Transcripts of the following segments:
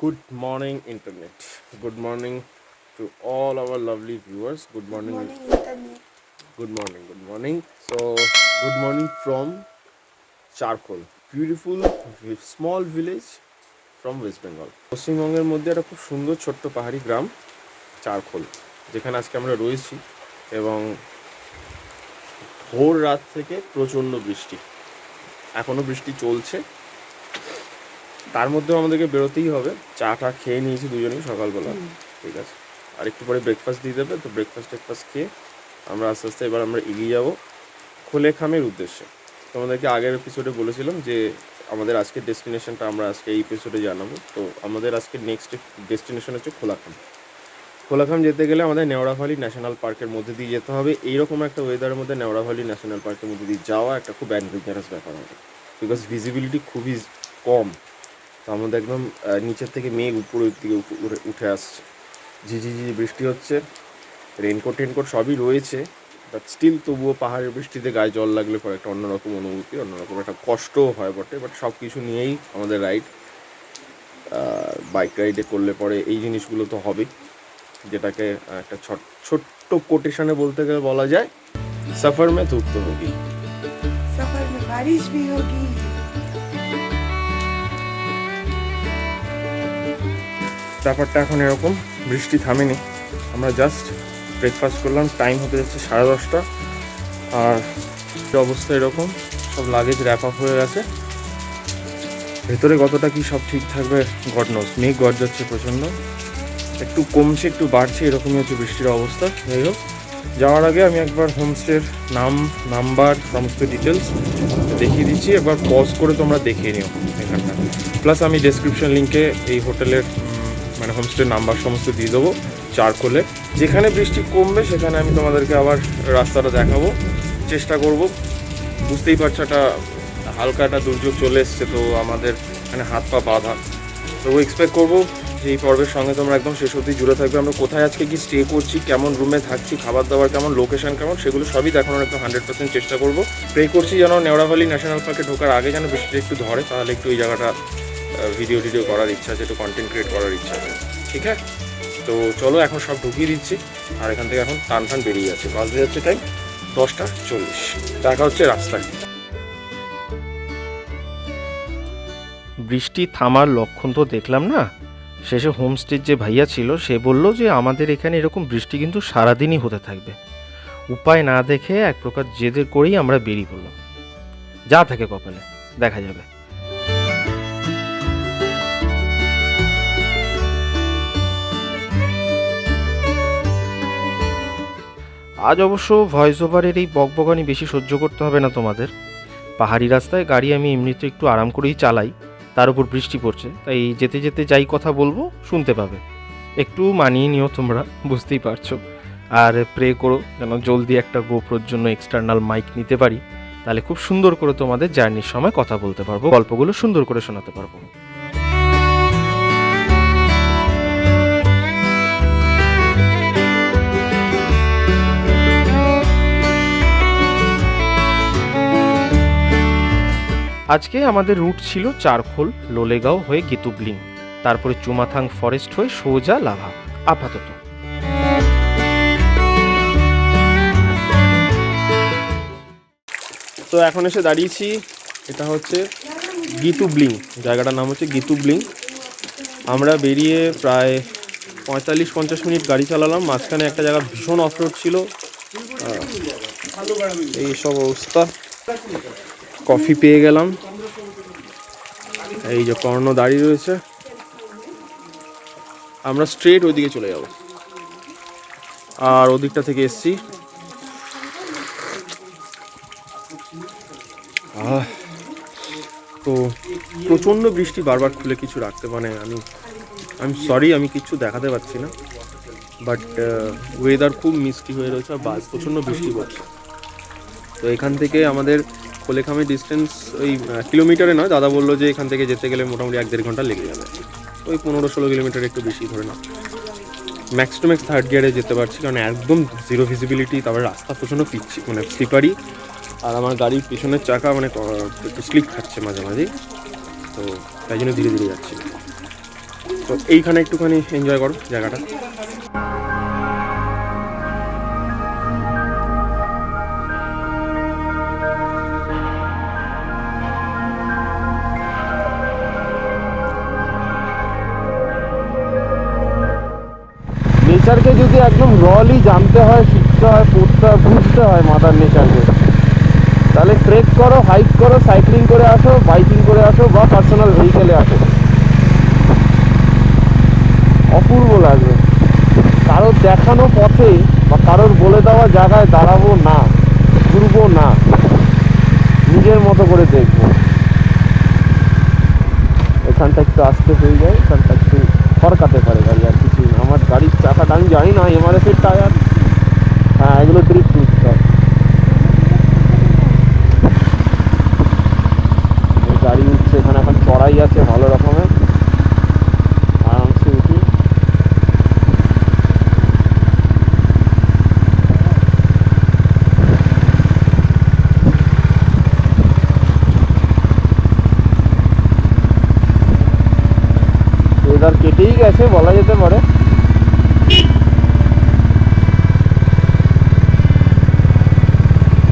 Good morning, Internet. Good morning to all our lovely viewers. Good morning. good morning internet Good morning. Good morning. So, good morning from Charcoal. Beautiful small village from West Bengal. পশ্চিমবঙ্গের মধ্যে একটা খুব সুন্দর ছোট্ট পাহাড়ি গ্রাম চারখোল যেখানে আজকে আমরা রয়েছি এবং ভোর রাত থেকে প্রচণ্ড বৃষ্টি এখনও বৃষ্টি চলছে তার মধ্যেও আমাদেরকে বেরোতেই হবে। চা টা খেয়ে নিয়েছি দুজনেই সকালবেলা। ঠিক আছে? আর একটু পরে ব্রেকফাস্ট দিয়ে দেবে তো ব্রেকফাস্ট টেকফাস্ট খেয়ে আমরা আস্তে আস্তে এবার আমরা এগিয়ে যাব খোলেখামের উদ্দেশ্যে। তোমাদেরকে আগের এপিসোডে বলেছিলাম যে আমাদের আজকের ডেস্টিনেশনটা আমরা আজকে এই এপিসোডে জানাব। তো আমাদের আজকে নেক্সট ডেস্টিনেশন হচ্ছে খোলাখাম। খোলাখাম যেতে গেলে আমাদের নেওড়াভালি ন্যাশনাল পার্কের মধ্যে দিয়ে যেতে হবে। এইরকম একটা ওয়েদারের মধ্যে নেওড়াভালি ন্যাশনাল পার্কের মধ্যে দিয়ে যাওয়া একটা খুব অ্যাডভেঞ্চারাস ব্যাপার হবে। বিকজ ভিজিবিলিটি খুবই কম। আমরা দেখলাম একদম নিচের থেকে মেঘ উপরের দিকে উঠে আসছে। ঝিঝি ঝিঝি বৃষ্টি হচ্ছে। রেনকোট টেনকোট সবই রয়েছে বাট স্টিল তবুও পাহাড়ের বৃষ্টিতে গায়ে জল লাগলে পরে একটা অন্যরকম অনুভূতি, অন্যরকম একটা কষ্টও হয় বটে বাট সব কিছু নিয়েই আমাদের রাইড বাইক রাইডে করলে পরে এই জিনিসগুলো তো হবেই, যেটাকে একটা ছোট্ট কোটেশনে বলতে গেলে বলা যায় সফর মে ধুপ তো হোগি সফর মে বারিশ ভি হোগি ব্যাপারটা এখন এরকম, বৃষ্টি থামেনি। আমরা জাস্ট ব্রেকফাস্ট করলাম টাইম হতে যাচ্ছে সাড়ে দশটা। আর অবস্থা এরকম, সব লাগেজ র্যাপ আপ হয়ে গেছে। ভেতরে কতটা কি সব ঠিক থাকবে গড নোস মেঘ যাচ্ছে প্রচণ্ড। একটু কমছে, একটু বাড়ছে, এরকমই হচ্ছে বৃষ্টির অবস্থা। যাই হোক, যাওয়ার আগে আমি একবার হোমস্টের নাম, নাম্বার, সমস্ত ডিটেলস দেখিয়ে দিচ্ছি। একবার পজ করে তোমরা দেখিয়ে নিও এখানটা। প্লাস আমি ডেসক্রিপশন লিঙ্কে এই হোটেলের মানে হোমস্টের নাম্বার সমস্ত দিয়ে দেবো চারকোলে। যেখানে বৃষ্টি কমবে, সেখানে আমি তোমাদেরকে আবার রাস্তাটা দেখাবো। চেষ্টা করব। বুঝতেই পারছ একটা হালকা একটা দুর্যোগ চলে এসছে, তো আমাদের মানে হাত পা বাঁধা। তো এক্সপেক্ট করব যে এই পর্বের সঙ্গে তোমরা একদম শেষ অবধি জুড়ে থাকবে। আমরা কোথায় আজকে কি স্টে করছি, কেমন রুমে থাকছি, খাবার দাবার কেমন লোকেশন কেমন, সেগুলো সবই দেখানোর একদম হান্ড্রেড পার্সেন্ট চেষ্টা করব। প্রে করছি যেন নেওড়াভালি ন্যাশনাল পার্কে ঢোকার আগে যেন বৃষ্টিটা একটু ধরে, তাহলে একটু এই জায়গাটা ভিডিও টিডিও করার ইচ্ছা আছে, একটু কন্টেন্ট ক্রিয়েট করার ইচ্ছা আছে, ঠিক আছে? তো চলো এখন সব ঢুকিয়ে দিচ্ছি, আর এখান থেকে এখন টান টান বেরিয়ে যাচ্ছে। বাজতে যাচ্ছে টাইম দশটা চল্লিশ। দেখা হচ্ছে রাস্তায়। বৃষ্টি থামার লক্ষণ তো দেখলাম না? শেষে হোমস্টের যে ভাইয়া ছিল, সে বলল যে আমাদের এখানে এরকম বৃষ্টি কিন্তু সারাদিনই হতে থাকবে। উপায় না দেখে এক প্রকার জেদের করেই আমরা বেরিয়ে পড়লাম। যা থাকে কপালে, দেখা যাবে। আজ অবশ্য ভয়েস ওভারের এই বকবকানি বেশি সহ্য করতে হবে না তোমাদের। পাহাড়ি রাস্তায় গাড়ি আমি এমনিতে একটু আরাম করেই চালাই, তার উপর বৃষ্টি পড়ছে, তাই যেতে যেতে যাই কথা বলব, শুনতে পাবে। একটু মানিয়ে নিও তোমরা, বুঝতেই পারছ। আর প্রে করো যেন জলদি একটা গোপ্রোর জন্য এক্সটার্নাল মাইক নিতে পারি, তাহলে খুব সুন্দর করে তোমাদের জার্নির সময় কথা বলতে পারব, গল্পগুলো সুন্দর করে শোনাতে পারব। আজকে আমাদের রুট ছিল চারখোল, লোলেগাঁও হয়ে গেতুবলিং। তারপরে চুমাথাং ফরেস্ট হয়ে সোজা লাভা। আপাতত। তো এখন এসে দাঁড়িয়েছি, এটা হচ্ছে গিতু ব্লিং জায়গাটার নাম হচ্ছে গিতু ব্লিং আমরা বেরিয়ে প্রায় পঁয়তাল্লিশ পঞ্চাশ মিনিট গাড়ি চালালাম। মাঝখানে একটা জায়গা ভীষণ অফরোড ছিল। এইসব অবস্থা। কফি পেয়ে গেলাম। এই যে কর্ণ দাঁড়িয়ে রয়েছে। আমরা স্ট্রেট ওইদিকে চলে যাব। আর ওদিকটা থেকে এসছি। তো প্রচণ্ড বৃষ্টি বারবার খুলে কিছু রাখতে মানে আমি আমি সরি আমি কিছু দেখাতে পারছি না। বাট ওয়েদার খুব মিষ্টি হয়ে রয়েছে আর বাস প্রচণ্ড বৃষ্টি পড়ছে। তো এখান থেকে আমাদের খোলেখামের ডিস্টেন্স ওই কিলোমিটারে নয়। দাদা বলল যে এখান থেকে যেতে গেলে মোটামুটি এক দেড় ঘণ্টা লেগে যাবে। ওই পনেরো ষোলো কিলোমিটার একটু বেশি ধরে না ম্যাক্স টু ম্যাক্স থার্ড গিয়ারে যেতে পারছি, কারণ একদম জিরো ভিজিবিলিটি তারপরে রাস্তা প্রচণ্ড পিচ্ছি মানে স্লিপারি আর আমার গাড়ির পিছনের চাকা মানে একটু স্লিপ খাচ্ছে মাঝে মাঝেই। তো তাই জন্য ধীরে ধীরে যাচ্ছি। তো এইখানে একটুখানি এনজয় করো জায়গাটা। নেচারকে যদি একদম রলি জানতে হয়, শিখতে হয়, পড়তে হয়, বুঝতে হয় মাদার নেচারকে তাহলে ট্রেক করো হাইক করো সাইক্লিং করে আসো বাইকিং করে আসো বা পার্সোনাল ভেহিকেলে আসো। অপূর্ব লাগবে। কারোর দেখানো পথে বা কারোর বলে দেওয়া জায়গায় দাঁড়াবো না, ঘুরবো না, নিজের মতো করে দেখব। এখানটা একটু আসতে হয়ে যায়, এখানটা একটু ফরকাতে পারে গাড়ি আর না আমার গাড়ির চাকাটা আমি জানি না এমআরএফের টায়ার। হ্যাঁ এগুলো উঠতে গাড়ি উঠছে এখানে এখন চড়াই আছে ভালো রকমের। আরামসে উঠি। ওয়েদার কেটেই গেছে, বলা যেতে পারে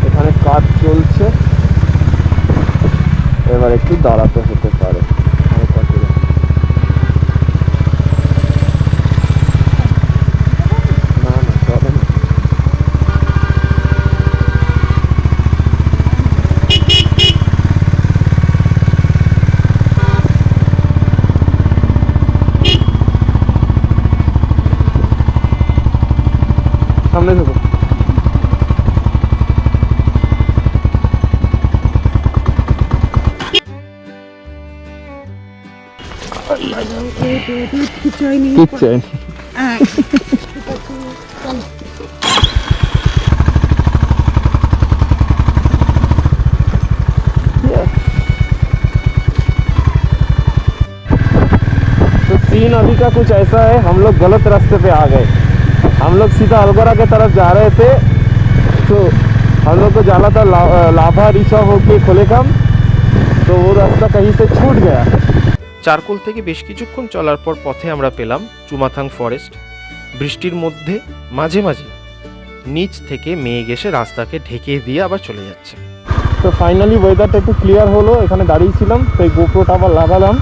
এখানে কাজ চলছে এবার একটু দাঁড়াতে হতে পারে হালকা করে। না না চলে না সামনে কিচ্ছু হয়নি तो सीन अभी का कुछ ऐसा है हम लोग गलत रास्ते पे आ गए हम लोग सीधा अलगोरा के तरफ जा रहे थे तो हम लोग को जाना था ला, लाभा रिसॉर्ट होके खोलेकाम तो वो रास्ता कहीं से छूट गया চারকোল থেকে বেশ কিছুক্ষণ চলার পর পথে আমরা পেলাম চুমাথাং ফরেস্ট। বৃষ্টির মধ্যে মাঝে মাঝে নিচ থেকে মেঘ এসে রাস্তাকে ঢেকে দিয়ে আবার চলে যাচ্ছে। তো ফাইনালি ওয়েদারটা একটু ক্লিয়ার হলো এখানে দাঁড়িয়েছিলাম তো এই গোপ্রোটা আবার লাগালাম।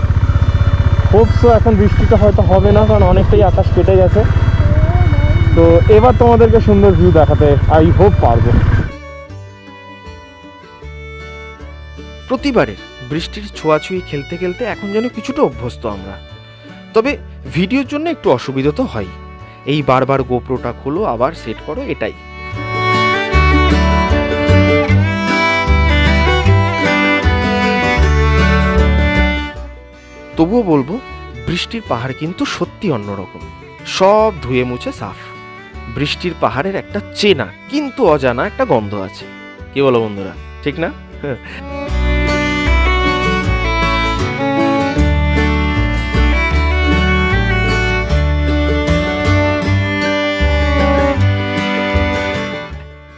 হোপসো এখন বৃষ্টিটা হয়তো হবে না কারণ অনেকটাই আকাশ কেটে গেছে। তো এবার তোমাদেরকে সুন্দর ভিউ দেখাতে আই হোপ পারব। প্রতিবারের বৃষ্টির ছোঁয়াছুঁয়ি খেলতে খেলতে এখন যেন কিছুটা অভ্যস্ত আমরা। তবে ভিডিওর জন্য একটু অসুবিধা তো হয়। এই বারবার গোপ্রোটা খোলো, আবার সেট করো, এটাই। তবুও বলব, বৃষ্টির পাহাড় কিন্তু সত্যি অন্যরকম। সব ধুয়ে মুছে সাফ। বৃষ্টির পাহাড়ের একটা চেনা, কিন্তু অজানা একটা গন্ধ আছে। কি বলো বন্ধুরা, ঠিক না?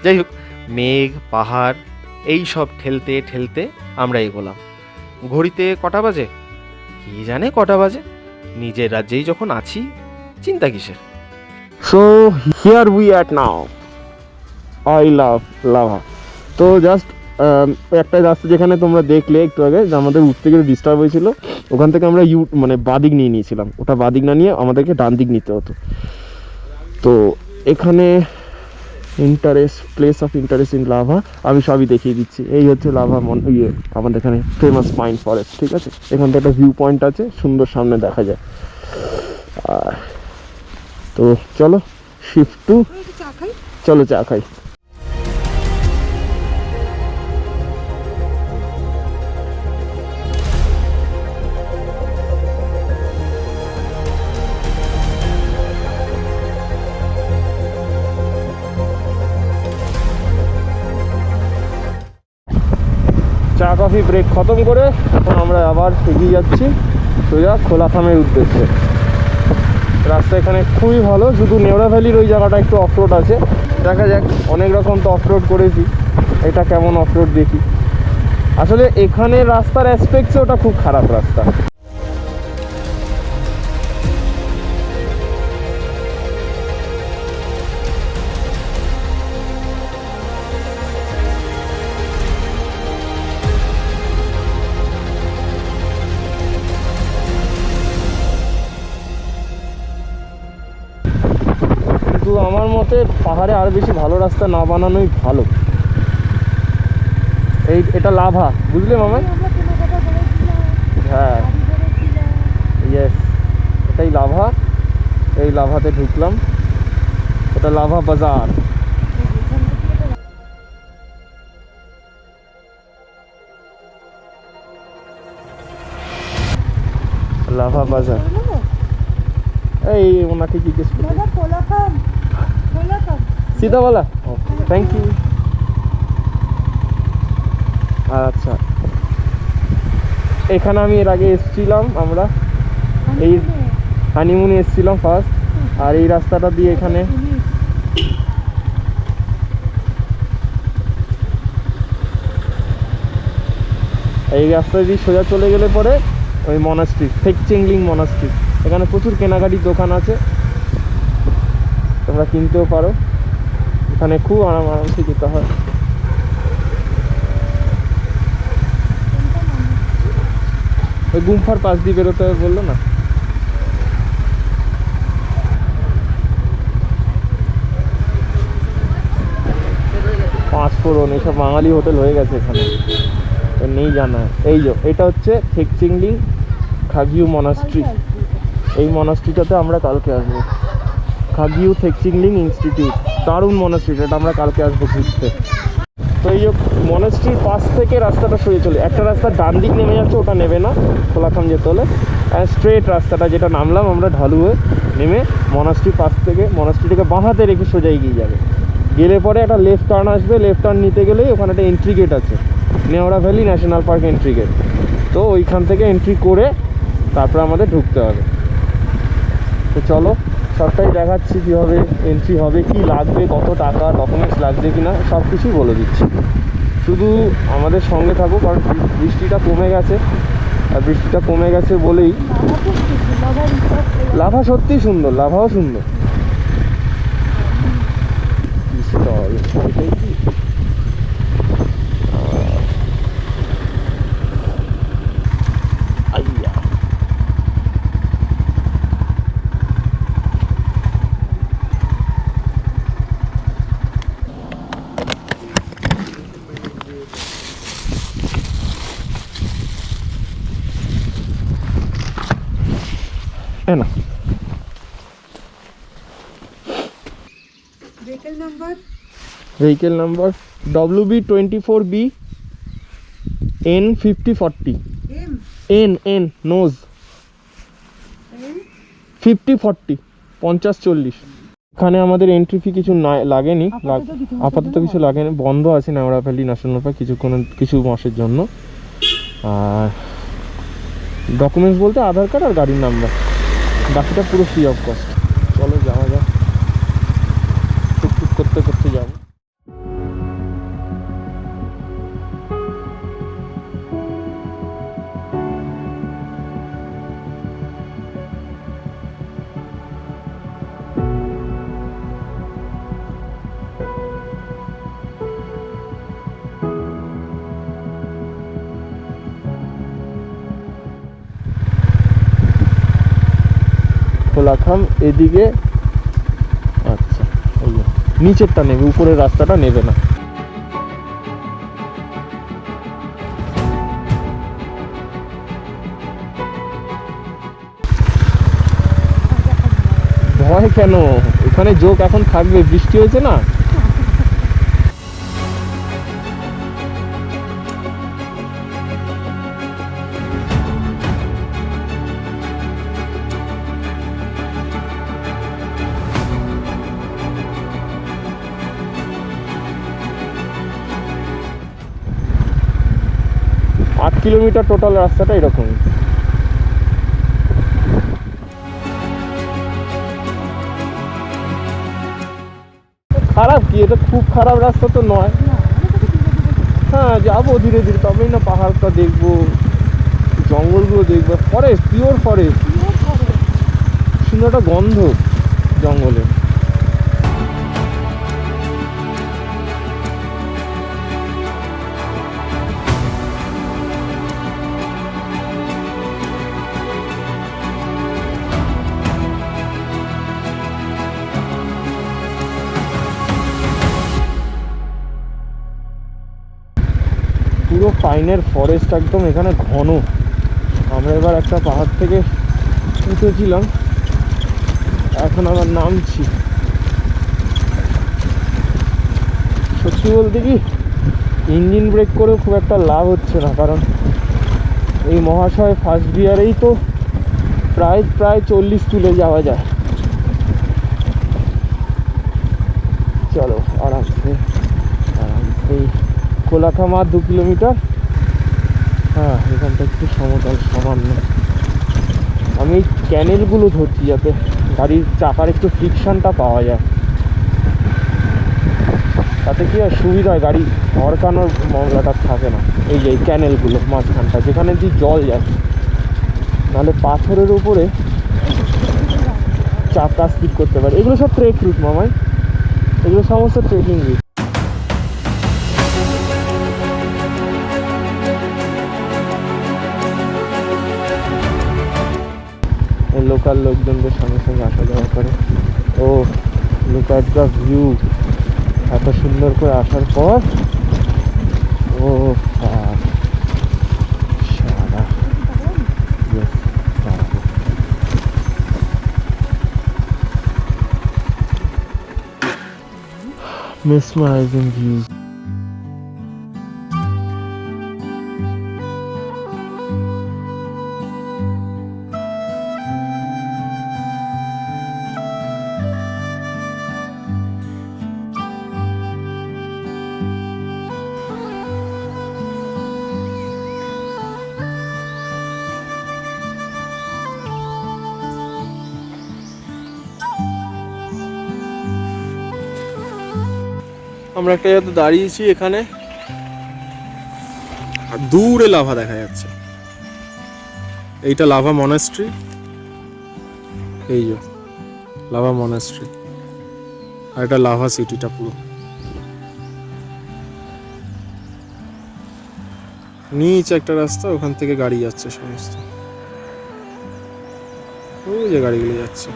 যাই হোক, মেঘ, পাহাড়, এই সব ঠেলতে ঠেলতে আমরা এগোলাম। ঘড়িতে কটা বাজে? কি জানে কটা বাজে? নিজের রাজ্যেই যখন আছি, চিন্তা কিসের? So here we at now I love Lava তো জাস্ট একটা রাস্তা যেখানে তোমরা দেখলে একটু আগে, যে আমাদের উঠতে গেলে ডিস্টার্ব হয়েছিল, ওখান থেকে আমরা ইউ মানে বাদিক নিয়ে নিয়েছিলাম। ওটা বাদিক না নিয়ে আমাদেরকে ডান দিক নিতে হতো। তো এখানে interest place of interest in Lava আমি সবই দেখিয়ে দিচ্ছি। এই হচ্ছে লাভা মন ইয়ে আমাদের এখানে ফেমাস পাইন ফরেস্ট ঠিক আছে? এখান থেকে একটা ভিউ পয়েন্ট আছে সুন্দর সামনে দেখা যায়। আর তো চলো শিফট টু চলো চা খাই। কফি ব্রেক খতম করে এখন আমরা আবার এগিয়ে যাচ্ছি। সোজা খোলা থামের উদ্দেশ্যে। রাস্তা এখানে খুবই ভালো, শুধু নেওড়া ভ্যালির ওই জায়গাটা একটু অফরোড আছে। দেখা যাক, অনেক রকম তো অফরোড করেছি। এটা কেমন অফরোড দেখি। আসলে এখানে রাস্তার অ্যাসপেক্টসে ওটা খুব খারাপ রাস্তা। পাহাড়ে আর বেশি ভালো রাস্তা না বানানোই ভালো। এই, এটা লাভা, বুঝলে মামাই হ্যাঁ। ইয়েস এটাই লাভা। এই লাভাতে ঢুকলাম। এটা লাভা বাজার। লাভা বাজার। এই, ওনাকে জিজ্ঞেস করি দাদা পোলা খাম পোলা খাম सीधा वाला थैंक यू আচ্ছা এখানে আমি এর আগে এসেছিলাম আমরা এই হানিমুনে এসেছিলাম ফার্স্ট আর এই রাস্তাটা দিয়ে এখানে এই রাস্তা দিয়ে সোজা চলে গেলে পরে ওই মনাস্ট্রি ফেক চিংলিং মনাস্ট্রি এখানে প্রচুর কেনাকাটির দোকান আছে তোমরা কিনতেও পারো এখানে খুব আরাম আরামসে যেতে হয়। ওই গুম্ফার পাশ দিয়ে বেরোতে হবে বলল না? পাঁচ ফোড়ন এইসব বাঙালি হোটেল হয়ে গেছে এখানে। নেই জানা। এই যে, এটা হচ্ছে থেকচিংলিং খাগিউ মনাস্ট্রি। এই মনাস্ট্রিটাতে আমরা কালকে আসব। খাগিউ থেকচিংলিং ইনস্টিটিউট। দারুণ মনাস্ট্রি এটা আমরা কালকে আসব ঘুরতে। তো এই মনাস্ট্রির পাশ থেকে রাস্তাটা সরে চলে। একটা রাস্তা ডান দিক নেমে যাচ্ছে, ওটা নেবে না, খোলাখাম যেতে হলে। স্ট্রেট রাস্তাটা যেটা নামলাম আমরা ঢালু হয়ে নেমে মনাস্ট্রির পাশ থেকে মনাস্ট্রিটাকে বাঁ হাতে রেখে সোজা এগিয়ে যাবে। গেলে পরে একটা লেফট টার্ন আসবে লেফট টার্ন নিতে গেলেই ওখানে একটা এন্ট্রি গেট আছে। Neora Valley National Park entry gate তো ওইখান থেকে এন্ট্রি করে তারপরে আমাদের ঢুকতে হবে। তো চলো সবটাই দেখাচ্ছি কীভাবে এন্ট্রি হবে, কি লাগবে, কত টাকা ডকুমেন্টস লাগবে কিনা সব কিছুই বলে দিচ্ছি। শুধু আমাদের সঙ্গে থাকো কারণ বৃষ্টিটা কমে গেছে। আর বৃষ্টিটা কমে গেছে বলেই লাভা সত্যিই সুন্দর, লাভাও সুন্দর কি stall? এটাই কি? আহ, আইয়া। এ না vehicle number vehicle number WB B twenty four B N fifty M N N nose fifty forty পঞ্চাশ চল্লিশ। এখানে আমাদের এন্ট্রি ফি কিছু না লাগেনি। আপাতত কিছু লাগেনি। বন্ধ আছে নেওড়া ভ্যালি ন্যাশনাল পার্ক কিছুক্ষণ কিছু মাসের জন্য। আর ডকুমেন্টস বলতে আধার কার্ড আর গাড়ির নাম্বার বাকিটা পুরো ফ্রি অফ কস্ট চলো যাওয়া যাক। টুকটুক করতে করতে যাব। এদিকে। আচ্ছা ওই নিচেরটা নেবে, উপরের রাস্তাটা নেবে না। ভয় কেন? এখানে যোগ এখন থাকবে, বৃষ্টি হয়েছে না? কিলোমিটার টোটাল রাস্তাটা এরকমই। খারাপ কি? এটা খুব খারাপ রাস্তা তো নয়। হ্যাঁ যাব ধীরে ধীরে তবেই না পাহাড়টা দেখব জঙ্গলগুলো দেখব। ফরেস্ট পিওর ফরেস্ট সুন্দর একটা গন্ধ জঙ্গলে। পাইনের ফরেস্ট একদম এখানে ঘন। আমরা এবার একটা পাহাড় থেকে উঠেছিলাম। এখন আবার নামছি। সত্যি বলতে কি, ইঞ্জিন ব্রেক করেও খুব একটা লাভ হচ্ছে না, কারণ এই মহাশয় ফার্স্ট গিয়ারেই তো প্রায় প্রায় চল্লিশ তুলে যাওয়া যায়। চলো, আরামসে আরামসে কোলাখামা দু কিলোমিটার। হ্যাঁ এখানটা একটু সমতল, সামান্য। আমি ক্যানেলগুলো ধরছি যাতে গাড়ির চাকার একটু ফ্রিকশনটা পাওয়া যায়। তাতে কি হয় সুবিধা হয়, গাড়ি হরকানোর মামলাটা থাকে না। এই যে ক্যানেলগুলো মাঝখানটা, যেখানে দিয়ে জল যায়। নাহলে পাথরের উপরে চাকা স্লিপ করতে পারে। এগুলো সব ট্রেক রুট মামাই। এগুলো সমস্ত ট্রেকিং রুট লোকাল লোকজনদের সঙ্গে সঙ্গে আসা যাওয়া করে। Oh look at the view এত সুন্দর করে আসার পর, ও. সারা। Mesmerizing views আমরা একটা জায়গাতে দাঁড়িয়েছি এখানে। আর দূরে লাভা দেখা যাচ্ছে। এইটা লাভা মনাস্ট্রি এই যে, লাভা মনাস্ট্রি আর এটা লাভা সিটিটা পুরো। নিচে একটা রাস্তা, ওখান থেকে গাড়ি যাচ্ছে সমস্ত। ওই যে গাড়িগুলো যাচ্ছে।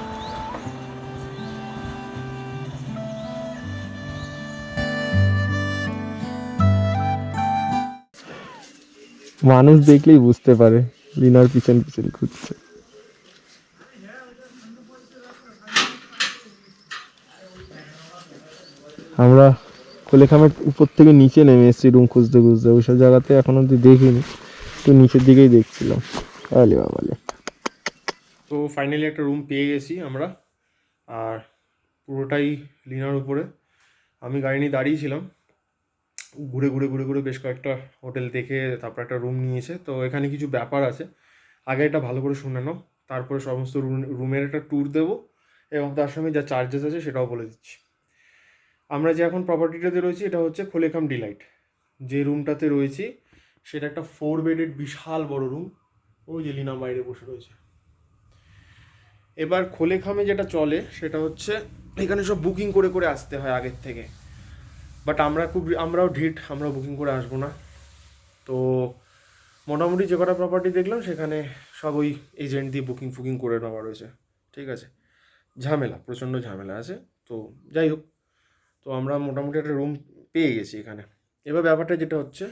মানুষ দেখলেই বুঝতে পারে, লিনার পিছন পিছন ঘুরছে। আমরা কোলেখামের উপর থেকে নিচে নেমে এসেছি রুম খুঁজতে খুঁজতে। ওইসব জায়গাতে এখন অব্দি দেখিনি তো নিচের দিকেই দেখছিলাম। আলে বাবালে তো ফাইনালি একটা রুম পেয়ে গেছি আমরা, আর পুরোটাই লিনার উপরে। আমি গাড়ি নিয়ে দাঁড়িয়েছিলাম। ঘুরে ঘুরে ঘুরে ঘুরে বেশ কয়েকটা হোটেল দেখে তারপর একটা রুম নিয়েছে। তো এখানে কিছু ব্যাপার আছে। আগে এটা ভালো করে শুনে নাও। তারপরে সমস্ত রুমের একটা ট্যুর দেবো এবং তার সঙ্গে যা চার্জেস আছে সেটাও বলে দিচ্ছি। আমরা যে এখন প্রপার্টিটাতে রয়েছি, এটা হচ্ছে খোলেখাম ডিলাইট যে রুমটাতে রয়েছি, সেটা একটা ফোর বেডেড বিশাল বড় রুম ওই যে লিনা বাইরে বসে রয়েছে। এবার খোলেখামে যেটা চলে, সেটা হচ্ছে এখানে সব বুকিং করে করে আসতে হয় আগের থেকে। বাট আমরা খুব, আমরাও ঢিট আমরা বুকিং করে আসব না। তো মোটামুটি যে কটা প্রপার্টি দেখলাম, সেখানে সব ওই এজেন্ট দিয়ে বুকিং ফুকিং করে নেওয়া রয়েছে। ঠিক আছে? ঝামেলা, প্রচণ্ড ঝামেলা আছে। তো যাই হোক, তো আমরা মোটামুটি একটা রুম পেয়ে গেছি এখানে। এবার ব্যাপারটা যেটা হচ্ছে,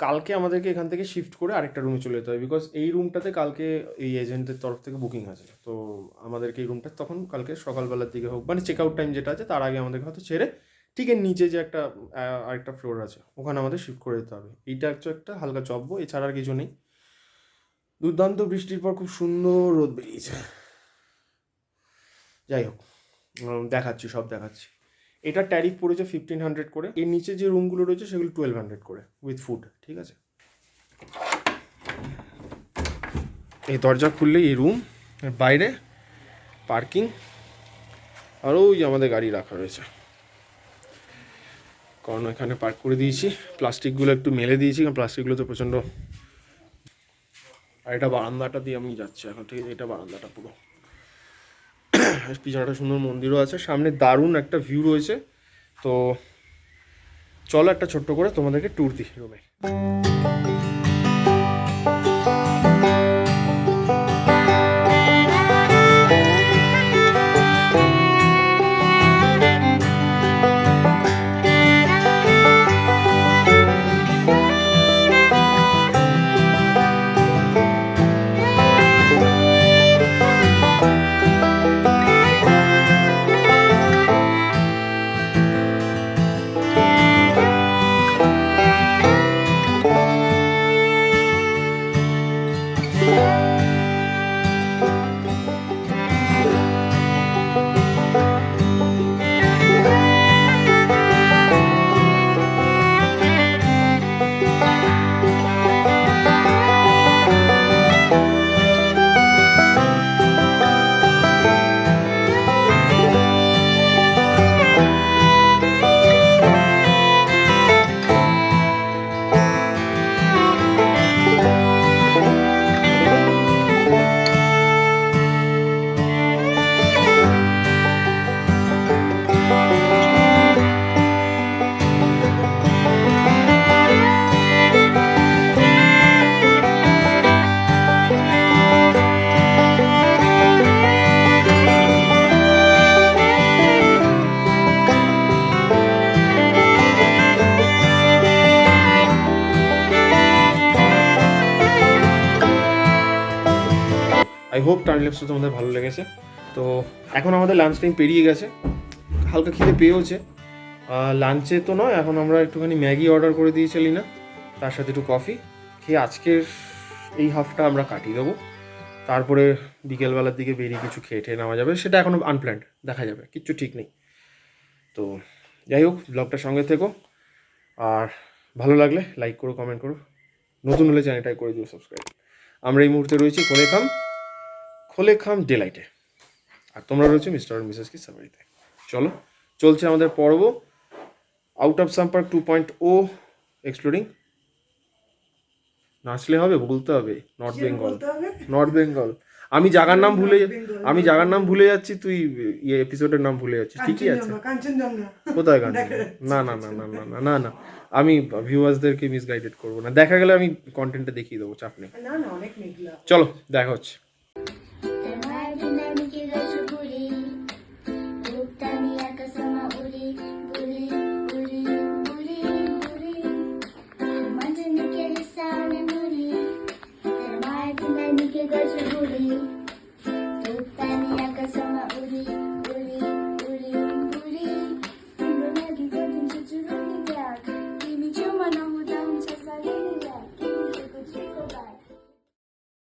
কালকে আমাদেরকে এখান থেকে শিফট করে আরেকটা রুমে চলে যেতে হবে বিকজ এই রুমটাতে কালকে এই এজেন্টের তরফ থেকে বুকিং আছে। তো আমাদেরকে এই রুমটা তখন কালকে সকালবেলার দিকে হোক মানে চেক আউট টাইম যেটা আছে, তার আগে আমাদেরকে হয়তো ছেড়ে ঠিক এর নিচে যে একটা আরেকটা ফ্লোর আছে, ওখানে আমাদের শিফট করে দিতে হবে। এইটা হচ্ছে একটা হালকা চব্য এছাড়া আর কিছু নেই। দুর্দান্ত বৃষ্টির পর খুব সুন্দর রোদ বেরিয়েছে। যাই হোক দেখাচ্ছি, সব দেখাচ্ছি। এটা ট্যারিফ পড়েছে ফিফটিন হান্ড্রেড করে। এর নিচে যে রুমগুলো রয়েছে, সেগুলো টুয়েলভ হান্ড্রেড করে উইথ ফুড ঠিক আছে? এই দরজা খুললে এই রুম বাইরে পার্কিং আর ওই আমাদের গাড়ি রাখা রয়েছে। কারণ এখানে পার্ক করে দিয়েছি। প্লাস্টিকগুলো একটু মেলে দিয়েছি, কারণ প্লাস্টিকগুলো তো প্রচণ্ড আর এটা বারান্দাটা দিয়ে আমি যাচ্ছি এখন, ঠিক আছে? এটা বারান্দাটা পুরো। পিছনে একটা সুন্দর মন্দিরও আছে। সামনে দারুণ একটা ভিউ রয়েছে। তো চলো একটা ছোট্ট করে তোমাদেরকে ট্যুর দিই রুমে হোপ টাইম ল্যাপসটা তোমাদের ভালো লেগেছে। তো এখন আমাদের লাঞ্চ টাইম পেরিয়ে গেছে। হালকা খিদে পেয়েওছে। লাঞ্চে তো নয়, এখন আমরা একটুখানি ম্যাগি অর্ডার করে দিয়েছিলি না তার সাথে একটু কফি খেয়ে আজকের এই হাফটা আমরা কাটিয়ে দেবো। তারপরে বিকেলবেলার দিকে বেরিয়ে কিছু খেয়ে টেয়ে নেওয়া যাবে। সেটা এখনও আনপ্ল্যান্ড দেখা যাবে। কিচ্ছু ঠিক নেই। তো যাই হোক ব্লগটার সঙ্গে থেকো। আর ভালো লাগলে লাইক করো কমেন্ট করো। নতুন হলে চ্যানেলটাই করে দিও সাবস্ক্রাইব আমরা এই মুহূর্তে রয়েছি খোলেখাম খোলেখাম ডেলাইটে আর তোমরা রয়েছে মিস্টার আর মিসেস কি সাবারিতে চলো চলছে আমাদের পর্ব। আউট অফ সাম্পার্ক টু পয়েন্ট ও এক্সক্লুডিং নাচলে হবে বলতে হবে নর্থ বেঙ্গল নর্থ বেঙ্গল আমি জাগার নাম ভুলে আমি জাগার নাম ভুলে যাচ্ছি তুই ইয়ে এপিসোডের নাম ভুলে যাচ্ছিস ঠিকই আছে। কোথায় গান না না না না না না না না। আমি ভিউয়ার্সদেরকে মিসগাইডেড করব না। দেখা গেলে আমি কন্টেন্টটা দেখিয়ে দেবো চাপ নেই। চলো দেখা হচ্ছে। guys.